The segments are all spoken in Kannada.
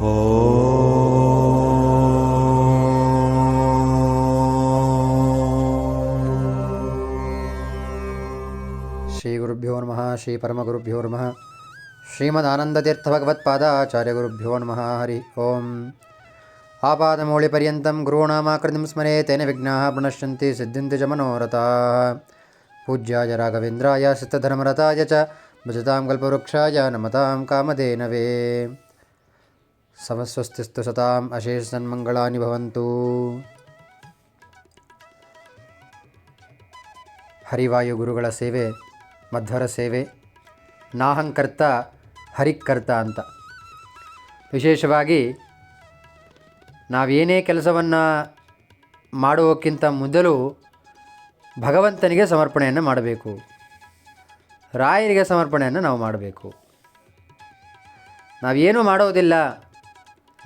श्रीगुरुभ्यो नमः श्रीपरमगुरुभ्यो नमः श्रीमदानन्दतीर्थभगवत्पादाचार्यगुरुभ्यो नमः हरि ओम्। आपादमौलिपर्यन्तं गुरूणामाकृतिं स्मरे तेन विघ्नाः प्रणश्यन्ति सिद्ध्यन्ति च मनोरथाः। पूज्याय राघवेन्द्राय सिद्धधर्मरताय च भजतां कल्पवृक्षाय नमतां कामधेनवे। ಸಮಸ್ವಸ್ತಿಸ್ತು ಸತಾಂ ಅಶೇಷ ಸನ್ಮಂಗಳಾನಿ ಭವಂತು ಹರಿವಾಯು ಗುರುಗಳ ಸೇವೆ, ಮಧ್ವರ ಸೇವೆ, ನಾಹಂಕರ್ತ, ಹರಿಕರ್ತ ಅಂತ. ವಿಶೇಷವಾಗಿ ನಾವೇನೇ ಕೆಲಸವನ್ನು ಮಾಡುವಕ್ಕಿಂತ ಮೊದಲು ಭಗವಂತನಿಗೆ ಸಮರ್ಪಣೆಯನ್ನು ಮಾಡಬೇಕು. ರಾಯರಿಗೆ ಸಮರ್ಪಣೆಯನ್ನು ನಾವು ಮಾಡಬೇಕು. ನಾವೇನೂ ಮಾಡೋದಿಲ್ಲ.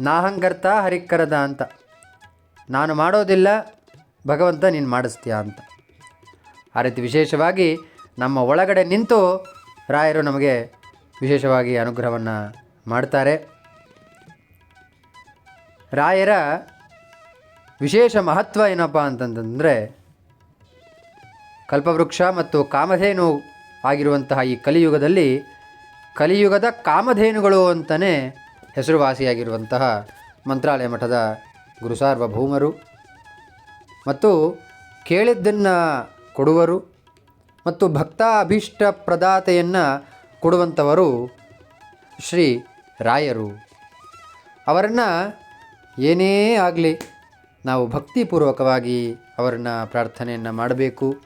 ನಾಹಂಕರ್ತ ಹರಿಕ್ಕರದ ಅಂತ. ನಾನು ಮಾಡೋದಿಲ್ಲ, ಭಗವಂತ ನೀನು ಮಾಡಿಸ್ತೀಯ ಅಂತ. ಆ ರೀತಿ ವಿಶೇಷವಾಗಿ ನಮ್ಮ ಒಳಗಡೆ ನಿಂತು ರಾಯರು ನಮಗೆ ವಿಶೇಷವಾಗಿ ಅನುಗ್ರಹವನ್ನು ಮಾಡ್ತಾರೆ. ರಾಯರ ವಿಶೇಷ ಮಹತ್ವ ಏನಪ್ಪ ಅಂತಂತಂದರೆ ಕಲ್ಪವೃಕ್ಷ ಮತ್ತು ಕಾಮಧೇನು ಆಗಿರುವಂತಹ ಈ ಕಲಿಯುಗದಲ್ಲಿ ಕಲಿಯುಗದ ಕಾಮಧೇನುಗಳು ಅಂತಲೇ ಹೆಸರುವಾಸಿಯಾಗಿರುವಂತಹ ಮಂತ್ರಾಲಯ ಮಠದ ಗುರುಸಾರ್ವಭೌಮರು ಮತ್ತು ಕೇಳಿದ್ದನ್ನು ಕೊಡುವರು ಮತ್ತು ಭಕ್ತ ಅಭೀಷ್ಟ ಪ್ರದಾತೆಯನ್ನು ಕೊಡುವಂಥವರು ಶ್ರೀ ರಾಯರು. ಅವರನ್ನು ಏನೇ ಆಗಲಿ ನಾವು ಭಕ್ತಿಪೂರ್ವಕವಾಗಿ ಅವರನ್ನು ಪ್ರಾರ್ಥನೆಯನ್ನು ಮಾಡಬೇಕು,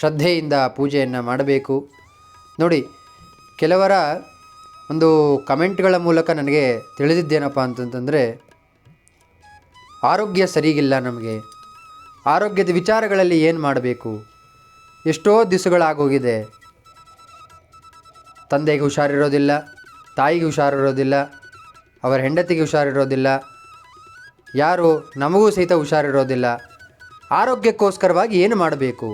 ಶ್ರದ್ಧೆಯಿಂದ ಪೂಜೆಯನ್ನು ಮಾಡಬೇಕು. ನೋಡಿ, ಕೆಲವರ ಒಂದು ಕಮೆಂಟ್ಗಳ ಮೂಲಕ ನನಗೆ ತಿಳಿದಿದ್ದೇನಪ್ಪ ಅಂತಂತಂದರೆ, ಆರೋಗ್ಯ ಸರಿಗಿಲ್ಲ ನಮಗೆ. ಆರೋಗ್ಯದ ವಿಚಾರಗಳಲ್ಲಿ ಏನು ಮಾಡಬೇಕು? ಎಷ್ಟೋ ದಿವಸಗಳಾಗೋಗಿದೆ. ತಂದೆಗೆ ಹುಷಾರಿರೋದಿಲ್ಲ, ತಾಯಿಗೆ ಹುಷಾರಿರೋದಿಲ್ಲ, ಅವರ ಹೆಂಡತಿಗೆ ಹುಷಾರಿರೋದಿಲ್ಲ, ಯಾರು ನಮಗೂ ಸಹಿತ ಹುಷಾರಿರೋದಿಲ್ಲ. ಆರೋಗ್ಯಕ್ಕೋಸ್ಕರವಾಗಿ ಏನು ಮಾಡಬೇಕು?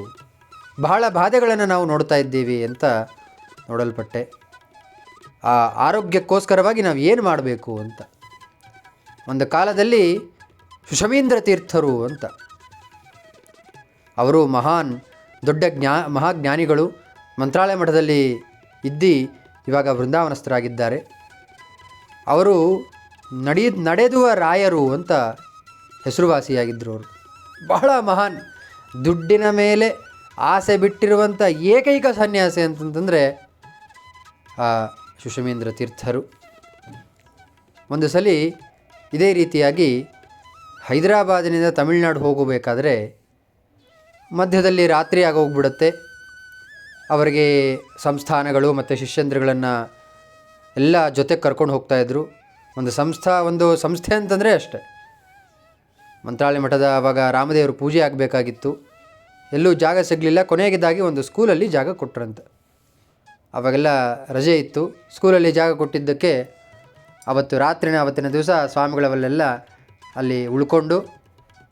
ಬಹಳ ಬಾಧೆಗಳನ್ನು ನಾವು ನೋಡ್ತಾ ಇದ್ದೀವಿ ಅಂತ ನೋಡಲ್ಪಟ್ಟೆ. ಆ ಆರೋಗ್ಯಕ್ಕೋಸ್ಕರವಾಗಿ ನಾವು ಏನು ಮಾಡಬೇಕು ಅಂತ. ಒಂದು ಕಾಲದಲ್ಲಿ ಸುಷಮೀಂದ್ರ ತೀರ್ಥರು ಅಂತ. ಅವರು ಮಹಾನ್, ದೊಡ್ಡ ಜ್ಞಾ, ಮಹಾಜ್ಞಾನಿಗಳು ಮಂತ್ರಾಲಯ ಮಠದಲ್ಲಿ ಇದ್ದು ಇವಾಗ ವೃಂದಾವನಸ್ಥರಾಗಿದ್ದಾರೆ. ಅವರು ನಡಿ, ನಡೆದುವ ರಾಯರು ಅಂತ ಹೆಸರುವಾಸಿಯಾಗಿದ್ದರು ಅವರು. ಬಹಳ ಮಹಾನ್. ದುಡ್ಡಿನ ಮೇಲೆ ಆಸೆ ಬಿಟ್ಟಿರುವಂಥ ಏಕೈಕ ಸನ್ಯಾಸಿ ಅಂತಂತಂದರೆ ಸುಷಮೀಂದ್ರ ತೀರ್ಥರು. ಒಂದು ಸಲ ಇದೇ ರೀತಿಯಾಗಿ ಹೈದರಾಬಾದಿನಿಂದ ತಮಿಳುನಾಡು ಹೋಗಬೇಕಾದ್ರೆ ಮಧ್ಯದಲ್ಲಿ ರಾತ್ರಿ ಆಗೋಗ್ಬಿಡುತ್ತೆ. ಅವರಿಗೆ ಸಂಸ್ಥಾನಗಳು ಮತ್ತು ಶಿಷ್ಯಂದ್ರಗಳನ್ನು ಎಲ್ಲ ಜೊತೆ ಕರ್ಕೊಂಡು ಹೋಗ್ತಾಯಿದ್ರು ಒಂದು ಸಂಸ್ಥಾ, ಒಂದು ಸಂಸ್ಥೆ ಅಂತಂದರೆ ಅಷ್ಟೆ. ಮಂತ್ರಾಲಯ ಮಠದ ಆವಾಗ ರಾಮದೇವರು ಪೂಜೆ ಆಗಬೇಕಾಗಿತ್ತು. ಎಲ್ಲೂ ಜಾಗ ಸಿಗಲಿಲ್ಲ. ಕೊನೆಗಿದ್ದಾಗಿ ಒಂದು ಸ್ಕೂಲಲ್ಲಿ ಜಾಗ ಕೊಟ್ರಂತೆ. ಅವಾಗೆಲ್ಲ ರಜೆ ಇತ್ತು. ಸ್ಕೂಲಲ್ಲಿ ಜಾಗ ಕೊಟ್ಟಿದ್ದಕ್ಕೆ ಅವತ್ತು ರಾತ್ರಿನ ಅವತ್ತಿನ ದಿವಸ ಸ್ವಾಮಿಗಳವರೆಲ್ಲ ಅಲ್ಲಿ ಉಳ್ಕೊಂಡು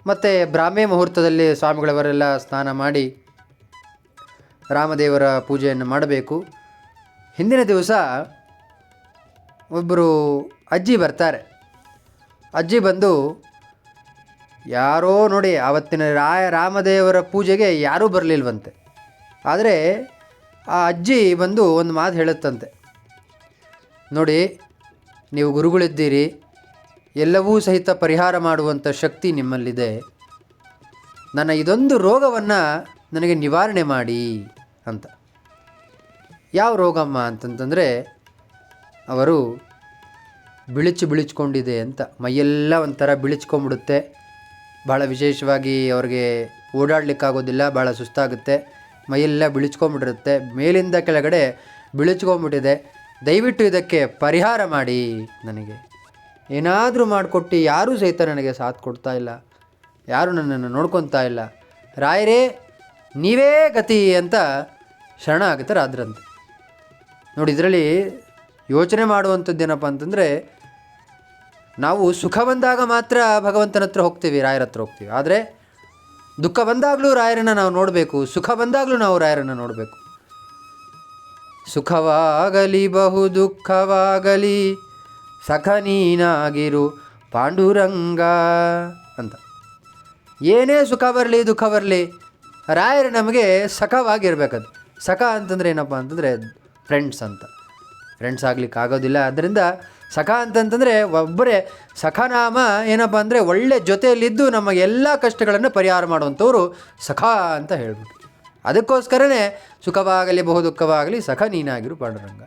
ಮತ್ತು ಬ್ರಾಹ್ಮಿ ಮುಹೂರ್ತದಲ್ಲಿ ಸ್ವಾಮಿಗಳವರೆಲ್ಲ ಸ್ನಾನ ಮಾಡಿ ರಾಮದೇವರ ಪೂಜೆಯನ್ನು ಮಾಡಬೇಕು. ಹಿಂದಿನ ದಿವಸ ಒಬ್ಬರು ಅಜ್ಜಿ ಬರ್ತಾರೆ. ಅಜ್ಜಿ ಬಂದು, ಯಾರೋ ನೋಡಿ ಆವತ್ತಿನ ರಾಯ, ರಾಮದೇವರ ಪೂಜೆಗೆ ಯಾರೂ ಬರಲಿಲ್ವಂತೆ. ಆದರೆ ಆ ಅಜ್ಜಿ ಬಂದು ಒಂದು ಮಾತು ಹೇಳುತ್ತಂತೆ. ನೋಡಿ, ನೀವು ಗುರುಗಳಿದ್ದೀರಿ, ಎಲ್ಲವೂ ಸಹಿತ ಪರಿಹಾರ ಮಾಡುವಂಥ ಶಕ್ತಿ ನಿಮ್ಮಲ್ಲಿದೆ. ನನ್ನ ಇದೊಂದು ರೋಗವನ್ನು ನನಗೆ ನಿವಾರಣೆ ಮಾಡಿ ಅಂತ. ಯಾವ ರೋಗಮ್ಮ ಅಂತಂತಂದರೆ, ಅವರು ಬಿಳಿಚು ಬಿಳಿಚ್ಕೊಂಡಿದೆ ಅಂತ. ಮೈಯೆಲ್ಲ ಒಂಥರ ಬಿಳಿಚ್ಕೊಂಬಿಡುತ್ತೆ ಭಾಳ ವಿಶೇಷವಾಗಿ ಅವ್ರಿಗೆ ಓಡಾಡಲಿಕ್ಕಾಗೋದಿಲ್ಲ ಭಾಳ ಸುಸ್ತಾಗುತ್ತೆ. ಮೈಯೆಲ್ಲ ಬಿಳಿಚ್ಕೊಂಬಿಟ್ಟಿರುತ್ತೆ ಮೇಲಿಂದ ಕೆಳಗಡೆ ಬಿಳಿಚ್ಕೊಂಬಿಟ್ಟಿದೆ ದಯವಿಟ್ಟು ಇದಕ್ಕೆ ಪರಿಹಾರ ಮಾಡಿ ನನಗೆ. ಏನಾದರೂ ಮಾಡಿಕೊಟ್ಟು ಯಾರೂ ಸಹಿತ ನನಗೆ ಸಾಥ್ ಕೊಡ್ತಾ ಇಲ್ಲ. ಯಾರೂ ನನ್ನನ್ನು ನೋಡ್ಕೊತಾ ಇಲ್ಲ. ರಾಯರೇ, ನೀವೇ ಗತಿ ಅಂತ ಶರಣ ಆಗುತ್ತಾರಾದ್ರಂತೆ ನೋಡಿ, ಇದರಲ್ಲಿ ಯೋಚನೆ ಮಾಡುವಂಥದ್ದು ಏನಪ್ಪ ಅಂತಂದರೆ, ನಾವು ಸುಖ ಬಂದಾಗ ಮಾತ್ರ ಭಗವಂತನ ಹತ್ರ ಹೋಗ್ತೀವಿ, ರಾಯರ ಹತ್ರ ಹೋಗ್ತೀವಿ. ಆದರೆ ದುಃಖ ಬಂದಾಗಲೂ ರಾಯರನ್ನು ನಾವು ನೋಡಬೇಕು, ಸುಖ ಬಂದಾಗಲೂ ನಾವು ರಾಯರನ್ನು ನೋಡಬೇಕು. ಸುಖವಾಗಲಿ ಬಹು ದುಃಖವಾಗಲಿ, ಸಖ ನೀನಾಗಿರು ಪಾಂಡುರಂಗ ಅಂತ. ಏನೇ ಸುಖ ಬರಲಿ, ದುಃಖ ಬರಲಿ, ರಾಯರು ನಮಗೆ ಸಖವಾಗಿರ್ಬೇಕದು. ಸಖ ಅಂತಂದರೆ ಏನಪ್ಪ ಅಂತಂದರೆ ಫ್ರೆಂಡ್ಸ್ ಅಂತ. ಫ್ರೆಂಡ್ಸ್ ಆಗ್ಲಿಕ್ಕೆ ಆಗೋದಿಲ್ಲ ಅದರಿಂದ ಸಖ ಅಂತಂತಂದರೆ ಒಬ್ಬರೇ ಸಖನಾಮ ಏನಪ್ಪ ಅಂದರೆ ಒಳ್ಳೆ ಜೊತೆಯಲ್ಲಿದ್ದು ನಮಗೆ ಎಲ್ಲ ಕಷ್ಟಗಳನ್ನು ಪರಿಹಾರ ಮಾಡುವಂಥವ್ರು ಸಖ ಅಂತ ಹೇಳ್ಬಿಟ್ಟು. ಅದಕ್ಕೋಸ್ಕರನೇ ಸುಖವಾಗಲಿ ಬಹು ದುಃಖವಾಗಲಿ ಸಖ ನೀನಾಗಿರು ಪಾಂಡುರಂಗ.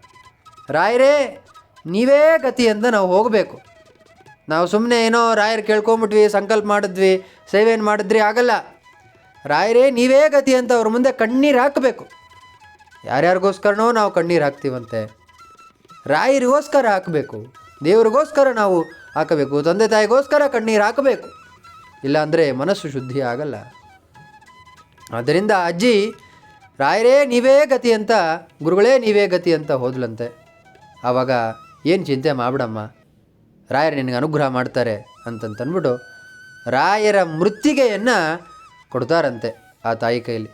ರಾಯರೇ, ನೀವೇ ಗತಿ ಅಂತ ನಾವು ಹೋಗಬೇಕು. ನಾವು ಸುಮ್ಮನೆ ಏನೋ ರಾಯರು ಕೇಳ್ಕೊಂಬಿಟ್ವಿ, ಸಂಕಲ್ಪ ಮಾಡಿದ್ವಿ ಸೇವೆಯನ್ನು ಮಾಡಿದ್ರಿ ಆಗಲ್ಲ. ರಾಯರೇ, ನೀವೇ ಗತಿ ಅಂತ ಅವ್ರ ಮುಂದೆ ಕಣ್ಣೀರು ಹಾಕಬೇಕು. ಯಾರ್ಯಾರಿಗೋಸ್ಕರನೋ ನಾವು ಕಣ್ಣೀರು ಹಾಕ್ತೀವಂತೆ. ರಾಯರಿಗೋಸ್ಕರ ಹಾಕಬೇಕು. ದೇವರಿಗೋಸ್ಕರ ನಾವು ಹಾಕಬೇಕು. ತಂದೆ ತಾಯಿಗೋಸ್ಕರ ಕಣ್ಣೀರು ಹಾಕಬೇಕು. ಇಲ್ಲಾಂದರೆ ಮನಸ್ಸು ಶುದ್ಧಿ ಆಗಲ್ಲ. ಆದ್ದರಿಂದ ಅಜ್ಜಿ, ರಾಯರೇ ನೀವೇ ಗತಿ ಅಂತ, ಗುರುಗಳೇ ನೀವೇ ಗತಿ ಅಂತ ಹೋದ್ಲಂತೆ. ಆವಾಗ ಏನು ಚಿಂತೆ ಮಾಡ್ಬಿಡಮ್ಮ. ರಾಯರು ನಿನಗೆ ಅನುಗ್ರಹ ಮಾಡ್ತಾರೆ ಅಂತಂತಂದ್ಬಿಟ್ಟು ರಾಯರ ಮೃತ್ತಿಗೆಯನ್ನು ಕೊಡ್ತಾರಂತೆ ಆ ತಾಯಿ ಕೈಲಿ.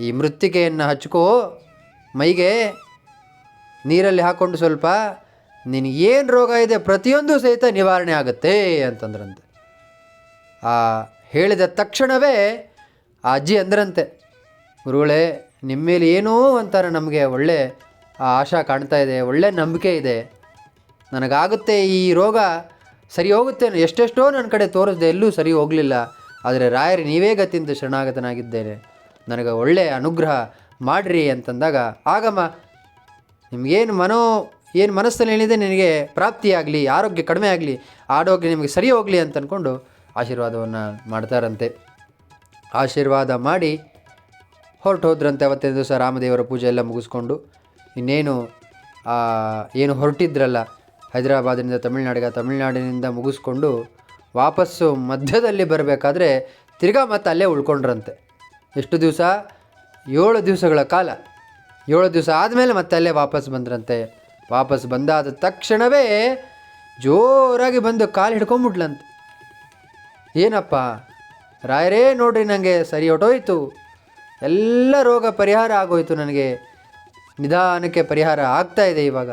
ಈ ಮೃತ್ತಿಗೆಯನ್ನು ಹಚ್ಕೋ ಮೈಗೆ ನೀರಲ್ಲಿ ಹಾಕ್ಕೊಂಡು ಸ್ವಲ್ಪ, ನಿನಗೇನು ರೋಗ ಇದೆ ಪ್ರತಿಯೊಂದು ಸಹಿತ ನಿವಾರಣೆ ಆಗುತ್ತೆ ಅಂತಂದ್ರಂತೆ. ಆ ಹೇಳಿದ ತಕ್ಷಣವೇ ಆ ಅಜ್ಜಿ ಅಂದ್ರಂತೆ, ಗುರುಗಳೇ ನಿಮ್ಮ ಮೇಲೆ ಏನೋ ಒಂಥರ ನಮಗೆ ಒಳ್ಳೆ ಆಶಾ ಕಾಣ್ತಾ ಇದೆ, ಒಳ್ಳೆ ನಂಬಿಕೆ ಇದೆ. ನನಗಾಗುತ್ತೆ ಈ ರೋಗ ಸರಿ ಹೋಗುತ್ತೆ ಎಷ್ಟೆಷ್ಟೋ ನನ್ನ ಕಡೆ ತೋರಿಸ್ದೆ, ಎಲ್ಲೂ ಸರಿ ಹೋಗಲಿಲ್ಲ. ಆದರೆ ರಾಯರು ನೀವೇ ಗತಿಯಿಂದ ಶರಣಾಗತನಾಗಿದ್ದೇನೆ. ನನಗೆ ಒಳ್ಳೆಯ ಅನುಗ್ರಹ ಮಾಡಿರಿ ಅಂತಂದಾಗ, ಆಗಮ್ಮ ನಿಮಗೇನು ಮನೋ, ಏನು ಮನಸ್ಸಲ್ಲಿ ಏನಿದೆ ನಿನಗೆ ಪ್ರಾಪ್ತಿಯಾಗಲಿ ಆರೋಗ್ಯ ಕಡಿಮೆ ಆಗಲಿ ಆರೋಗ್ಯ ನಿಮಗೆ ಸರಿ ಹೋಗಲಿ ಅಂತ ಅಂದ್ಕೊಂಡು ಆಶೀರ್ವಾದವನ್ನು ಮಾಡ್ತಾರಂತೆ. ಆಶೀರ್ವಾದ ಮಾಡಿ ಹೊರಟು ಹೋದ್ರಂತೆ ಅವತ್ತಿನ ದಿವಸ ರಾಮದೇವರ ಪೂಜೆ ಎಲ್ಲ ಮುಗಿಸ್ಕೊಂಡು. ಇನ್ನೇನು ಏನು ಹೊರಟಿದ್ರಲ್ಲ, ಹೈದರಾಬಾದಿನಿಂದ ತಮಿಳ್ನಾಡಿಗೆ ತಮಿಳ್ನಾಡಿನಿಂದ ಮುಗಿಸ್ಕೊಂಡು ವಾಪಸ್ಸು ಮಧ್ಯದಲ್ಲಿ ಬರಬೇಕಾದ್ರೆ ತಿರ್ಗಾ ಮತ್ತೆ ಅಲ್ಲೇ ಉಳ್ಕೊಂಡ್ರಂತೆ. ಎಷ್ಟು ದಿವಸ? ಏಳು ದಿವಸಗಳ ಕಾಲ. ಏಳು ದಿವಸ ಆದಮೇಲೆ ಮತ್ತೆ ಅಲ್ಲೇ ವಾಪಸ್ ಬಂದ್ರಂತೆ. ವಾಪಸ್ ಬಂದಾದ ತಕ್ಷಣವೇ ಜೋರಾಗಿ ಬಂದು ಕಾಲು ಹಿಡ್ಕೊಂಬಿಟ್ಲಂತೆ ಏನಪ್ಪ? ರಾಯರೇ ನೋಡ್ರಿ ನನಗೆ ಸರಿ ಹೊಟ್ಟೋಯ್ತು. ಎಲ್ಲ ರೋಗ ಪರಿಹಾರ ಆಗೋಯ್ತು ನನಗೆ. ನಿಧಾನಕ್ಕೆ ಪರಿಹಾರ ಆಗ್ತಾ ಇದೆ ಇವಾಗ.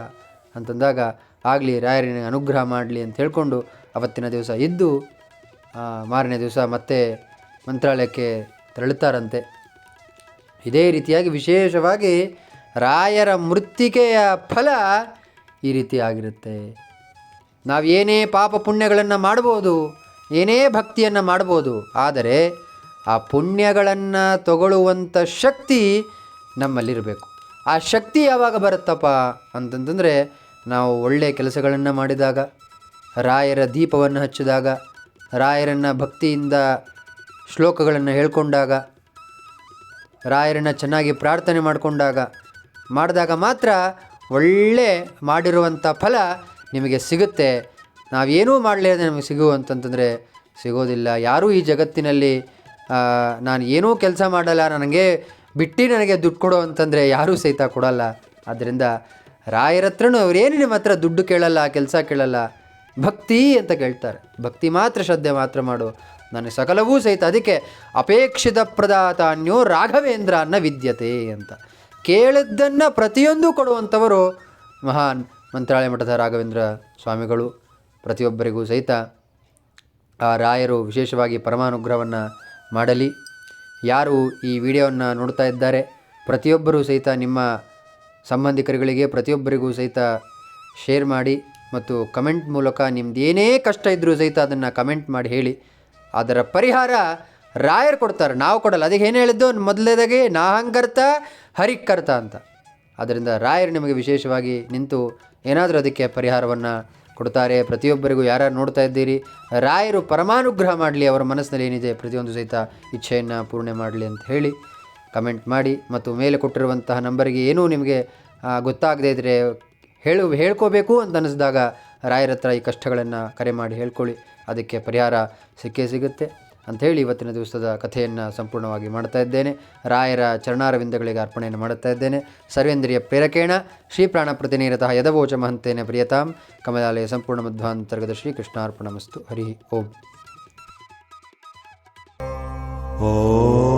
ಅಂತಂದಾಗ ಆಗಲಿ ರಾಯರಿನ ಅನುಗ್ರಹ ಮಾಡಲಿ ಅಂತ ಹೇಳ್ಕೊಂಡು ಅವತ್ತಿನ ದಿವಸ ಇದ್ದು ಮಾರನೇ ದಿವಸ ಮತ್ತೆ ಮಂತ್ರಾಲಯಕ್ಕೆ ತೆರಳುತ್ತಾರಂತೆ. ಇದೇ ರೀತಿಯಾಗಿ ವಿಶೇಷವಾಗಿ ರಾಯರ ಮೃತ್ತಿಕೆಯ ಫಲ ಈ ರೀತಿ ಆಗಿರುತ್ತೆ. ನಾವು ಏನೇ ಪಾಪ ಪುಣ್ಯಗಳನ್ನು ಮಾಡ್ಬೋದು, ಏನೇ ಭಕ್ತಿಯನ್ನು ಮಾಡ್ಬೋದು, ಆದರೆ ಆ ಪುಣ್ಯಗಳನ್ನು ತಗೊಳ್ಳುವಂಥ ಶಕ್ತಿ ನಮ್ಮಲ್ಲಿರಬೇಕು. ಆ ಶಕ್ತಿ ಯಾವಾಗ ಬರುತ್ತಪ್ಪ ಅಂತಂತಂದರೆ, ನಾವು ಒಳ್ಳೆಯ ಕೆಲಸಗಳನ್ನು ಮಾಡಿದಾಗ, ರಾಯರ ದೀಪವನ್ನು ಹಚ್ಚಿದಾಗ, ರಾಯರನ್ನು ಭಕ್ತಿಯಿಂದ ಶ್ಲೋಕಗಳನ್ನು ಹೇಳ್ಕೊಂಡಾಗ, ರಾಯರನ್ನು ಚೆನ್ನಾಗಿ ಪ್ರಾರ್ಥನೆ ಮಾಡಿಕೊಂಡಾಗ ಮಾಡಿದಾಗ ಮಾತ್ರ ಒಳ್ಳೆ ಮಾಡಿರುವಂಥ ಫಲ ನಿಮಗೆ ಸಿಗುತ್ತೆ. ನಾವೇನೂ ಮಾಡಲಿಲ್ಲ ನಮಗೆ ಸಿಗುವಂತಂತಂದರೆ ಸಿಗೋದಿಲ್ಲ. ಯಾರೂ ಈ ಜಗತ್ತಿನಲ್ಲಿ ನಾನು ಏನೂ ಕೆಲಸ ಮಾಡಲ್ಲ, ನನಗೆ ಬಿಟ್ಟು ನನಗೆ ದುಡ್ಡು ಕೊಡು ಅಂತಂದರೆ ಯಾರೂ ಸಹಿತ ಕೊಡಲ್ಲ. ಆದ್ದರಿಂದ ರಾಯರ ಹತ್ರನೂ ಅವರೇನು ನಿಮ್ಮ ಹತ್ರ ದುಡ್ಡು ಕೇಳಲ್ಲ, ಕೆಲಸ ಕೇಳಲ್ಲ. ಭಕ್ತಿ ಅಂತ ಕೇಳ್ತಾರೆ. ಭಕ್ತಿ ಮಾತ್ರ ಶ್ರದ್ಧೆ ಮಾತ್ರ ಮಾಡು. ನನಗೆ ಸಕಲವೂ ಸಹಿತ ಅದಕ್ಕೆ ಅಪೇಕ್ಷಿತ ಪ್ರದಾತಾನ್ಯೋ ರಾಘವೇಂದ್ರ ಅನ್ನ ವಿದ್ಯತೆ ಅಂತ. ಕೇಳಿದ್ದನ್ನು ಪ್ರತಿಯೊಂದು ಕೊಡುವಂಥವರು ಮಹಾನ್ ಮಂತ್ರಾಲಯ ಮಠದ ರಾಘವೇಂದ್ರ ಸ್ವಾಮಿಗಳು, ಪ್ರತಿಯೊಬ್ಬರಿಗೂ ಸಹಿತ ಆ ರಾಯರು ವಿಶೇಷವಾಗಿ ಪರಮಾನುಗ್ರಹವನ್ನು ಮಾಡಲಿ. ಯಾರು ಈ ವಿಡಿಯೋವನ್ನು ನೋಡ್ತಾ ಇದ್ದಾರೆ, ಪ್ರತಿಯೊಬ್ಬರೂ ಸಹಿತ ನಿಮ್ಮ ಸಂಬಂಧಿಕರುಗಳಿಗೆ, ಪ್ರತಿಯೊಬ್ಬರಿಗೂ ಸಹಿತ ಶೇರ್ ಮಾಡಿ ಮತ್ತು ಕಮೆಂಟ್ ಮೂಲಕ ನಿಮ್ದು ಏನೇ ಕಷ್ಟ ಇದ್ದರೂ ಸಹಿತ ಅದನ್ನು ಕಮೆಂಟ್ ಮಾಡಿ ಹೇಳಿ. ಅದರ ಪರಿಹಾರ ರಾಯರು ಕೊಡ್ತಾರೆ, ನಾವು ಕೊಡಲ್ಲ. ಅದಕ್ಕೆ ಏನು ಹೇಳಿದ್ದು? ಮೊದಲನೇದಾಗಿ ನಾಹಂಕರ್ತ ಹರಿಕರ್ತ ಅಂತ. ಆದ್ದರಿಂದ ರಾಯರು ನಿಮಗೆ ವಿಶೇಷವಾಗಿ ನಿಂತು ಏನಾದರೂ ಅದಕ್ಕೆ ಪರಿಹಾರವನ್ನು ಕೊಡ್ತಾರೆ. ಪ್ರತಿಯೊಬ್ಬರಿಗೂ ಯಾರು ನೋಡ್ತಾ ಇದ್ದೀರಿ, ರಾಯರು ಪರಮಾನುಗ್ರಹ ಮಾಡಲಿ, ಅವರ ಮನಸ್ಸಿನಲ್ಲಿ ಏನಿದೆ, ಪ್ರತಿಯೊಂದು ಸಹಿತ ಇಚ್ಛೆಯನ್ನು ಪೂರ್ಣೆ ಮಾಡಲಿ ಅಂತ ಹೇಳಿ ಕಮೆಂಟ್ ಮಾಡಿ. ಮತ್ತು ಮೇಲೆ ಕೊಟ್ಟಿರುವಂತಹ ನಂಬರಿಗೆ ಏನೂ ನಿಮಗೆ ಗೊತ್ತಾಗದೇ ಇದ್ದರೆ ಹೇಳು, ಹೇಳ್ಕೋಬೇಕು ಅಂತ ಅನ್ನಿಸಿದಾಗ ರಾಯರ ಹತ್ರ ಈ ಕಷ್ಟಗಳನ್ನು ಕರೆ ಮಾಡಿ ಹೇಳ್ಕೊಳ್ಳಿ. ಅದಕ್ಕೆ ಪರಿಹಾರ ಸಿಕ್ಕೇ ಸಿಗುತ್ತೆ. ಅಂಥೇಳಿ ಇವತ್ತಿನ ದಿವಸದ ಕಥೆಯನ್ನು ಸಂಪೂರ್ಣವಾಗಿ ಮಾಡ್ತಾ ಇದ್ದೇನೆ. ರಾಯರ ಚರಣಾರವಿಂದಗಳಿಗೆ ಅರ್ಪಣೆಯನ್ನು ಮಾಡುತ್ತಾ ಇದ್ದೇನೆ. ಸರ್ವೇಂದ್ರಿಯ ಪ್ರೇರಕೇಣ, ಶ್ರೀ ಪ್ರಾಣ ಪ್ರತಿನಿರತಃ ಯದವೋಚ ಮಹಂತೇನ ಪ್ರಿಯತಾಂ. ಕಮಲಾಲಯ ಸಂಪೂರ್ಣ ಮಧ್ವಾಂತರ್ಗತ ಶ್ರೀ ಕೃಷ್ಣಾರ್ಪಣಮಸ್ತು ಹರಿ ಓಂ. ॐ